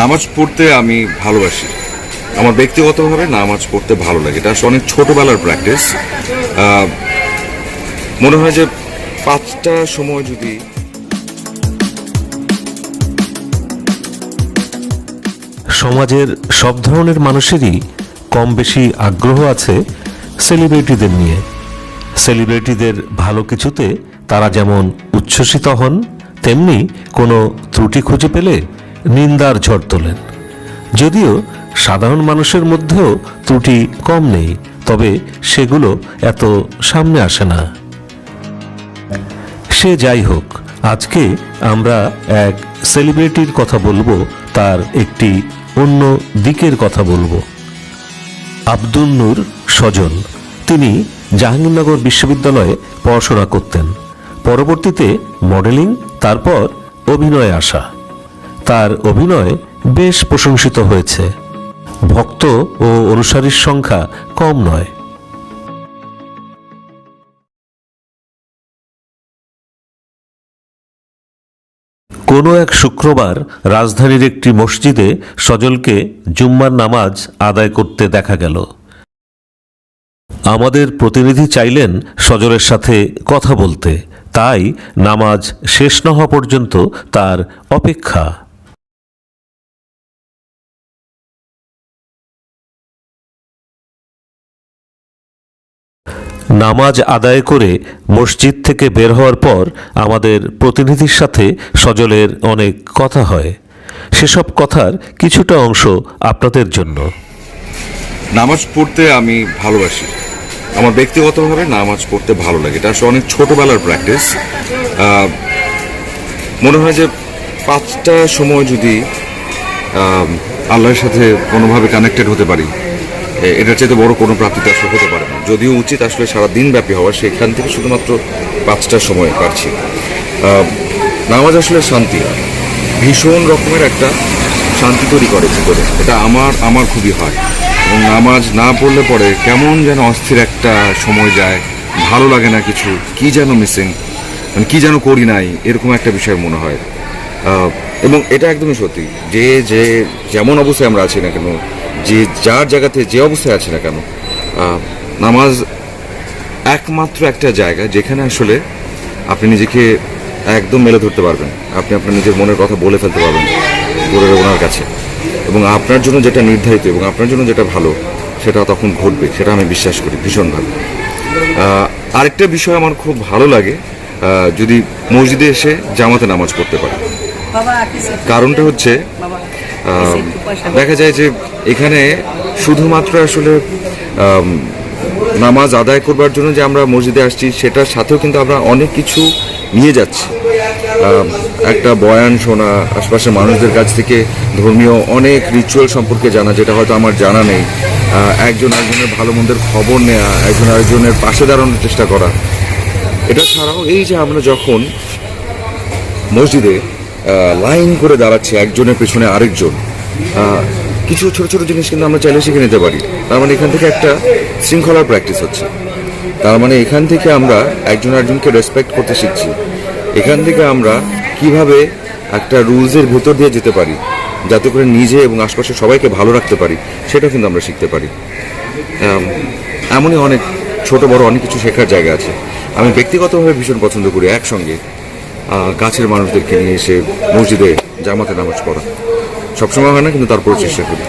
নামাজ পড়তে আমি ভালোবাসি। আমার ব্যক্তিগতভাবে নামাজ পড়তে ভালো লাগে। এটা আসলে অনেক ছোটবেলার প্র্যাকটিস মনে হয় যে পাঁচটা সময় যদি সমাজের সব ধরনের মানুষেরই কম বেশি আগ্রহ আছে সেলিব্রিটিদের নিয়ে। সেলিব্রিটিদের ভালো কিছুতে তারা যেমন উচ্ছ্বসিত হন, তেমনি কোনো ত্রুটি খুঁজে পেলে নিন্দার ঝড় তোলেন। যদিও সাধারণ মানুষের মধ্যেও ত্রুটি কম নেই, তবে সেগুলো এত সামনে আসে না। সে যাই হোক, আজকে আমরা এক সেলিব্রিটির কথা বলব, তার একটি অন্য দিকের কথা বলব। আব্দুল নূর সজন তিনি জাহাঙ্গীরনগর বিশ্ববিদ্যালয়ে পড়াশোনা করতেন। পরবর্তীতে মডেলিং, তারপর অভিনয়ে আসা। তার অভিনয় বেশ প্রশংসিত হয়েছে। ভক্ত ও অনুসারীর সংখ্যা কম নয়। কোনো এক শুক্রবার রাজধানীর একটি মসজিদে সজলকে জুম্মার নামাজ আদায় করতে দেখা গেল। আমাদের প্রতিনিধি চাইলেন সজলের সাথে কথা বলতে, তাই নামাজ শেষ না হওয়া পর্যন্ত তার অপেক্ষা। নামাজ আদায় করে মসজিদ থেকে বের হওয়ার পর আমাদের প্রতিনিধির সাথে সজলের অনেক কথা হয়। সেসব কথার কিছুটা অংশ আপনাদের জন্য। নামাজ পড়তে আমি ভালোবাসি। আমার ব্যক্তিগতভাবে নামাজ পড়তে ভালো লাগে। এটা আসলে অনেক ছোটোবেলার প্র্যাকটিস মনে হয় যে পাঁচটা সময় যদি আল্লাহর সাথে কোনোভাবে কানেক্টেড হতে পারি এটার চাইতে বড় কোনো প্রাপ্তিতে আসলে হতে পারে না। যদিও উচিত আসলে সারা দিন ব্যাপী হওয়ার সেখান থেকে শুধুমাত্র পাঁচটার সময় আহ, নামাজ আসলে শান্তি ভীষণ রকমের একটা শান্তি তৈরি করে ভিতরে। এটা আমার আমার খুবই হয়। এবং নামাজ না পড়লে পরে কেমন যেন অস্থির একটা সময় যায় ভালো লাগে না কিছু কি যেন মিসিং মানে কি যেন করি নাই এরকম একটা বিষয় মনে হয়। এবং এটা একদমই সত্যি। যে যে যেমন অবস্থায় আমরা আছি না কেন যে যার জায়গাতে যে অবস্থায় আছে না কেন নামাজ একমাত্র একটা জায়গা যেখানে আসলে আপনি নিজেকে একদম মেলে ধরতে পারবেন। আপনি আপনার নিজের মনের কথা বলে ফেলতে পারবেন করে ওনার কাছে। এবং আপনার জন্য যেটা নির্ধারিত এবং আপনার জন্য যেটা ভালো সেটা তখন ঘটবে সেটা আমি বিশ্বাস করি ভীষণভাবে। আরেকটা বিষয় আমার খুব ভালো লাগে যদি মসজিদে এসে জামাতে নামাজ পড়তে পারে। কারণটা হচ্ছে দেখা যায় যে এখানে শুধুমাত্র আসলে নামাজ আদায় করবার জন্য যে আমরা মসজিদে আসছি সেটার সাথেও কিন্তু আমরা অনেক কিছু নিয়ে যাচ্ছি। একটা বয়ান শোনা আশপাশের মানুষদের কাছ থেকে ধর্মীয় অনেক রিচুয়াল সম্পর্কে জানা যেটা হয়তো আমার জানা নেই। একজন একজনের ভালো মন্দের খবর নেওয়া একজন আরেকজনের পাশে দাঁড়ানোর চেষ্টা করা। এটা ছাড়াও এই যে আমরা যখন মসজিদে লাইন করে দাঁড়াচ্ছি একজনের পেছনে আরেকজন। কিছু ছোট ছোট জিনিস কিন্তু আমরা চাইলে শিখে নিতে পারি। তার মানে এখান থেকে একটা শৃঙ্খলার প্র্যাকটিস হচ্ছে। তার মানে এখান থেকে আমরা একজন আরেকজনকে রেসপেক্ট করতে শিখছি। এখান থেকে আমরা কীভাবে একটা রুলসের ভেতর দিয়ে যেতে পারি, যাতে করে নিজে এবং আশপাশের সবাইকে ভালো রাখতে পারি, সেটা কিন্তু আমরা শিখতে পারি। এমনই অনেক ছোট বড় অনেক কিছু শেখার জায়গা আছে। আমি ব্যক্তিগতভাবে ভীষণ পছন্দ করি একসঙ্গে। কাছের মানুষদেরকে নিয়ে এসে মসজিদে জামাতে নামাজ পড়া। সবসময় হয় না, কিন্তু তারপর চেষ্টা করি।